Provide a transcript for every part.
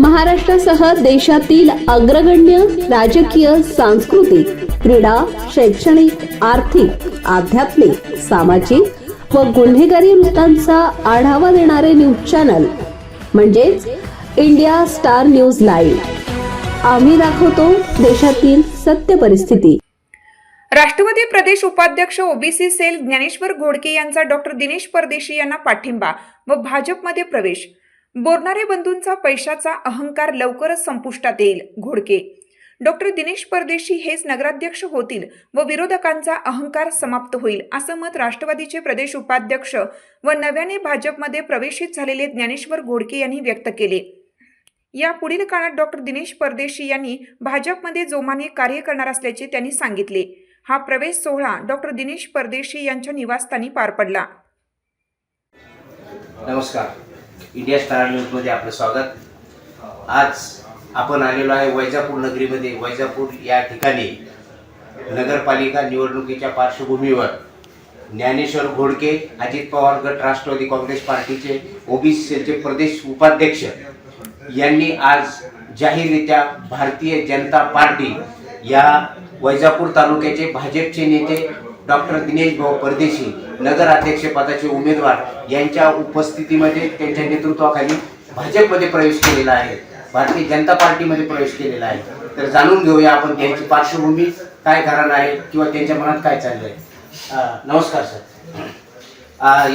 महाराष्ट्रासह देशातील अग्रगण्य राजकीय सांस्कृतिक क्रीडा शैक्षणिक आर्थिक आध्यात्मिक सामाजिक व गुन्हेगारी वृत्तांचा आढावा देणारे न्यूज चॅनल म्हणजेच इंडिया स्टार न्यूज लाईव्ह. आम्ही दाखवतो देशातील सत्य परिस्थिती. राष्ट्रवादी प्रदेश उपाध्यक्ष ओबीसी सेल ज्ञानेश्वर घोडके यांचा डॉक्टर दिनेश परदेशी यांना पाठिंबा व भाजपमध्ये प्रवेश. बोरणारे बंधूंचा पैशाचा अहंकार लवकरच संपुष्टात येईल घोडके. डॉक्टर दिनेश परदेशी हेच नगराध्यक्ष होतील व विरोधकांचा अहंकार समाप्त होईल असं मत राष्ट्रवादीचे प्रदेश उपाध्यक्ष व नव्याने भाजपमध्ये प्रवेशित झालेले ज्ञानेश्वर घोडके यांनी व्यक्त केले. या पुढील काळात डॉक्टर दिनेश परदेशी यांनी भाजपमध्ये जोमाने कार्य करणार असल्याचे त्यांनी सांगितले. हा प्रवेश सोहळा डॉक्टर दिनेश परदेशी यांच्या निवासस्थानी पार पडला. नमस्कार. इंडिया स्टार न्यूजमध्ये आपलं स्वागत. आज आपण आलेलो आहे वैजापूर नगरीमध्ये. वैजापूर या ठिकाणी नगरपालिका निवडणुकीच्या पार्श्वभूमीवर ज्ञानेश्वर घोडके अजित पवार गट राष्ट्रवादी काँग्रेस पार्टीचे ओबीसीचे प्रदेश उपाध्यक्ष यांनी आज जाहीररित्या भारतीय जनता पार्टी या वैजापूर तालुक्याचे भाजपचे नेते डॉक्टर दिनेश भाऊ परदेशी नगराध्यक्षपदाचे उमेदवार यांच्या उपस्थितीमध्ये त्यांच्या नेतृत्वाखाली भाजपमध्ये प्रवेश केलेला आहे. भारतीय जनता पार्टीमध्ये प्रवेश केलेला आहे. तर जाणून घेऊया आपण त्यांची पार्श्वभूमी काय कारण आहे किंवा त्यांच्या मनात काय चाललंय. नमस्कार सर.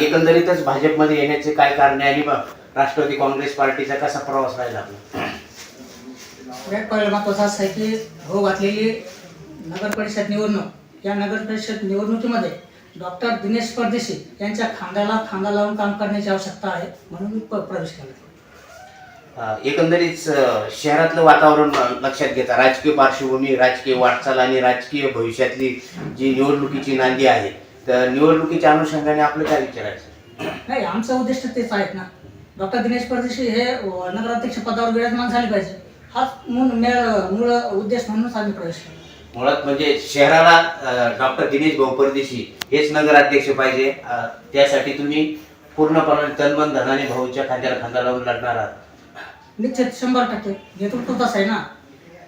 एकंदरीतच भाजपमध्ये येण्याचे काय कारण आहे आणि राष्ट्रवादी काँग्रेस पार्टीचा कसा प्रवास राहिला आपला? सगळ्यात पहिलं महत्वाचं असं आहे की हो घातलेली नगर परिषद निवडणूक या नगर परिषद निवडणुकीमध्ये डॉक्टर दिनेश परदेशी यांच्या खांद्याला खांदा लावून काम करण्याची आवश्यकता आहे म्हणून मी प- प्रवेश केला. एकंदरीत शहरातलं वातावरण लक्षात घेता राजकीय पार्श्वभूमी राजकीय वाटचाल आणि राजकीय भविष्यातली जी निवडणुकीची नांदी आहे तर निवडणुकीच्या अनुषंगाने आपलं काय विचारायचं नाही आमचं उद्दिष्ट तेच आहेत ना. डॉक्टर दिनेश परदेशी हे अ, नगराध्यक्ष पदावर विराजमान झाले पाहिजे. हाच मूळ मेळ- मूळ उद्देश म्हणूनच आम्ही प्रवेश केला. मुळात म्हणजे शहराला डॉक्टर दिनेश भाऊ परदेशी हेच नगराध्यक्ष पाहिजे. त्यासाठी तुम्ही पूर्णपणे तनमन धनाने भाऊच्या खांद्याला खांदा लावून लढणार आहात. निश्चित शंभर टक्के. नेतृत्व तसं आहे ना.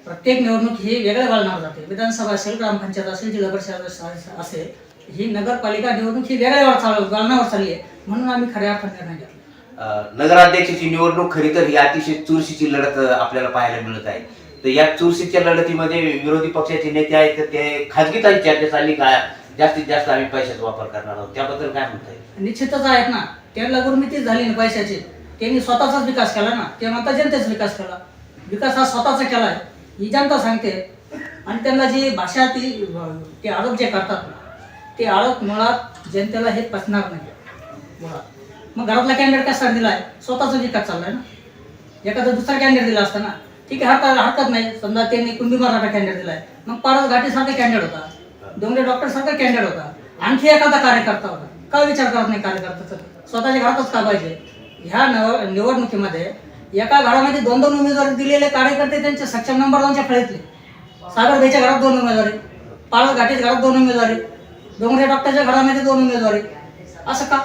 प्रत्येक निवडणूक ही वेगळ्या वळणावर जाते. विधानसभा असेल ग्रामपंचायत असेल जिल्हा परिषद असेल- ही नगरपालिका निवडणूक ही वेगळ्या वर चालू वळणावर चालली आहे. म्हणून आम्ही खऱ्या अर्थाने निर्णय घेतला. नगराध्यक्षाची निवडणूक खरी तर ही अतिशय चुरशीची लढत आपल्याला पाहायला मिळत आहे. तर या चुरशीच्या लढतीमध्ये विरोधी पक्षाचे नेते आहेत तर ते खाजगी चर्चा चालली का जास्तीत जास्त आम्ही पैशाचा वापर करणार आहोत. त्याबद्दल काय म्हणता येईल निश्चितच आहेत ना. त्यांना गुरमिती झाली ना पैशाची. त्यांनी स्वतःचाच विकास केला ना. ते म्हणता जनतेचा विकास केला. विकास हा स्वतःचा केला आहे ही जनता सांगते. आणि त्यांना जी भाषा ती ते आरोप जे करतात ना ते आरोप मुळात जनतेला हे पचणार नाही मुळात. मग घरातला कॅन्डिडेट कसा दिलाय? स्वतःचा विकास चाललाय ना. एखादा दुसरा कॅन्डिडेट दिला असता ना ठीक आहे हरकत हरकत नाही. समजा त्यांनी कुंभी मराठा कॅन्डिडेट दिलाय. मग पारस घाटीसारखा कॅन्डिडेट होता. डोंगरे डॉक्टर सारखा कॅन्डिडेट होता. आणखी एखादा कार्यकर्ता होता. का विचार करत नाही कार्यकर्त्याचा? स्वतःच्या घरातच का पाहिजे? ह्या नव निवडणुकीमध्ये एका घरामध्ये दोन दोन उमेदवार दिलेले कार्यकर्ते त्यांचे सक्षम नंबर दोनच्या फळीतले सागर भाईच्या घरात दोन उमेदवारी. पारस घाटीच्या घरात दोन उमेदवारी. डोंगरे डॉक्टरच्या घरामध्ये दोन उमेदवारी. असं का?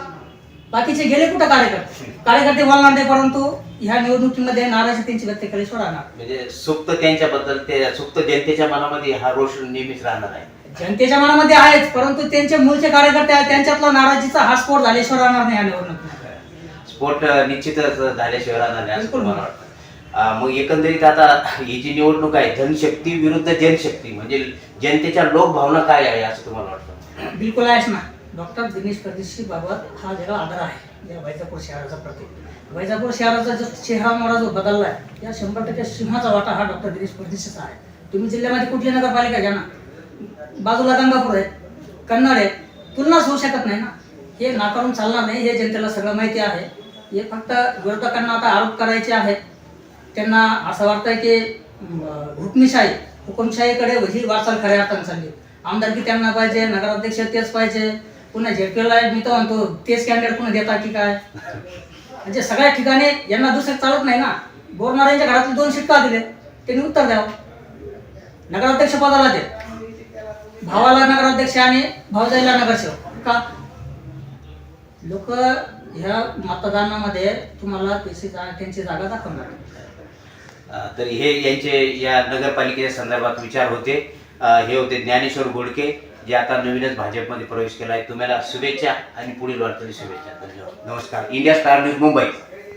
बाकीचे गेले कुठं कार्यकर्ते? कार्यकर्ते बोलणार नाही परंतु ह्या निवडणुकीमध्ये नाराजी त्यांची व्यक्त केल्याशिवाय राहणार म्हणजे सुप्त त्यांच्याबद्दल ते सुप्त जनतेच्या मनामध्ये हा रोष नेहमीच राहणार आहे. जनतेच्या मनामध्ये आहेच परंतु त्यांचे मूळचे कार्यकर्ते आहेत त्यांच्यातला नाराजीचा हा स्फोट झाल्याशिवाय राहणार नाही या निवडणुकीमध्ये. स्फोट निश्चितच झाल्याशिवाय राहणार नाही असं बिलकुल. मला वाटतं? अ, मग एकंदरीत आता ही जी निवडणूक आहे जनशक्ती विरुद्ध जनशक्ती म्हणजे जनतेच्या लोकभावना काय आहे असं तुम्हाला वाटतं? बिलकुल आहेच ना. डॉक्टर दिनेश परदेशी बाबत हा वेगळा आदर आहे या वैजापूर शहराचा प्रतीक. वैजापूर शहराचा जो चेहरा मोहरा जो बदलला आहे या शंभर टक्के सिंहाचा वाटा हा डॉक्टर दिनेश परदेशीचा आहे. तुम्ही जिल्ह्यामध्ये कुठली नगरपालिका घ्या ना बाजूला गंगापूर आहे कन्नड आहे तुलनाच होऊ शकत नाही ना. हे नाकारून चालणार नाही हे जनतेला सगळं माहिती आहे. हे फक्त विरोधकांना आता आरोप करायचे आहे त्यांना असं वाटतंय की हुकमीशाही हुकुमशाहीकडे वजी वाटचाल खऱ्या अर्थानं चालली. आमदारकी त्यांना पाहिजे नगराध्यक्ष तेच पाहिजे. पुन्हा झेडपीला मी तर म्हणतो तेच कॅन्डिडेट पुन्हा देतात की काय? म्हणजे सगळ्या ठिकाणी यांना दुसरे चालत नाही ना. बोरणाऱ्यांच्या घरातले दोन शिक्का दिले त्यांनी उत्तर द्यावं. नगराध्यक्ष पदाला दे. भावाला नगराध्यक्ष आणि भाऊजाईला नगरसेवक का? लोक ह्या मतदानामध्ये तुम्हाला त्याची जा त्यांची जागा दाखवणार. तर हे यांचे या नगरपालिकेच्या संदर्भात विचार होते. हे होते ज्ञानेश्वर गोडके जे आता नवीनच भाजपमध्ये प्रवेश केला आहे तुम्हाला शुभेच्छा आणि पुढील वाटचाली शुभेच्छा. धन्यवाद. नमस्कार. India star news Mumbai.